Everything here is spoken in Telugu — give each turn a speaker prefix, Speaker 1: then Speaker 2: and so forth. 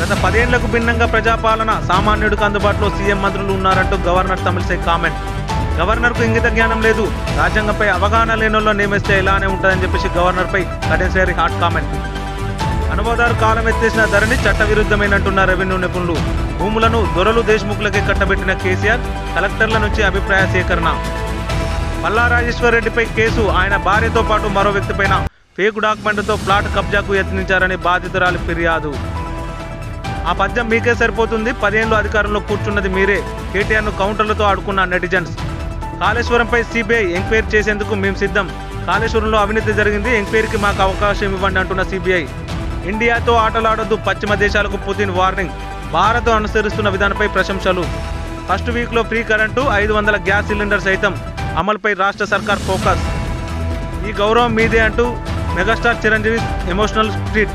Speaker 1: గత పదేళ్ళకు భిన్నంగా ప్రజాపాలన సామాన్యుడికి అందుబాటులో సీఎం మంత్రులు ఉన్నారంటూ గవర్నర్ తమిళసై కామెంట్. గవర్నర్కు ఇంగిత జ్ఞానం లేదు. రాజ్యాంగంపై అవగాహన లేనోళ్ళో నియమిస్తే ఇలానే ఉంటుందని చెప్పేసి గవర్నర్పై కటేసేరి హాట్ కామెంట్. అనుభవదారు కాలం ఎత్తేసిన ధరని చట్టవిరుద్ధమైనట్టున్న రెవెన్యూ నిపుణులు. భూములను దొరలు దేశ్ముఖులకే కట్టబెట్టిన కేసీఆర్ కలెక్టర్ల నుంచి అభిప్రాయ సేకరణ. పల్లా రాజేశ్వర్ రెడ్డిపై కేసు ఆయన భార్యతో పాటు మరో వ్యక్తిపైన ఫేక్ డాక్యుమెంట్తో ప్లాట్ కబ్జాకు యత్నించారని బాధితురాలి ఫిర్యాదు. ఆ పద్యం మీకే సరిపోతుంది. పదేళ్ళు అధికారంలో కూర్చున్నది మీరే. కేటీఆర్ను కౌంటర్లతో ఆడుకున్న నెటిజన్స్. కాళేశ్వరంపై సిబిఐ ఎంక్వైరీ చేసేందుకు మేము సిద్ధం. కాళేశ్వరంలో అవినీతి జరిగింది. ఎంక్వైరీకి మాకు అవకాశం ఇవ్వండి అంటున్న సిబిఐ. ఇండియాతో ఆటలాడొద్దు. పశ్చిమ దేశాలకు పుతిన్ వార్నింగ్. భారత్ అనుసరిస్తున్న విధానంపై ప్రశంసలు. ఫస్ట్ వీక్లో ఫ్రీ కరెంటు ఐదు వందల గ్యాస్ సిలిండర్ సైతం అమలుపై రాష్ట్ర సర్కార్ ఫోకస్. ఈ గౌరవం మీదే అంటూ మెగాస్టార్ చిరంజీవి ఎమోషనల్ స్ట్రీట్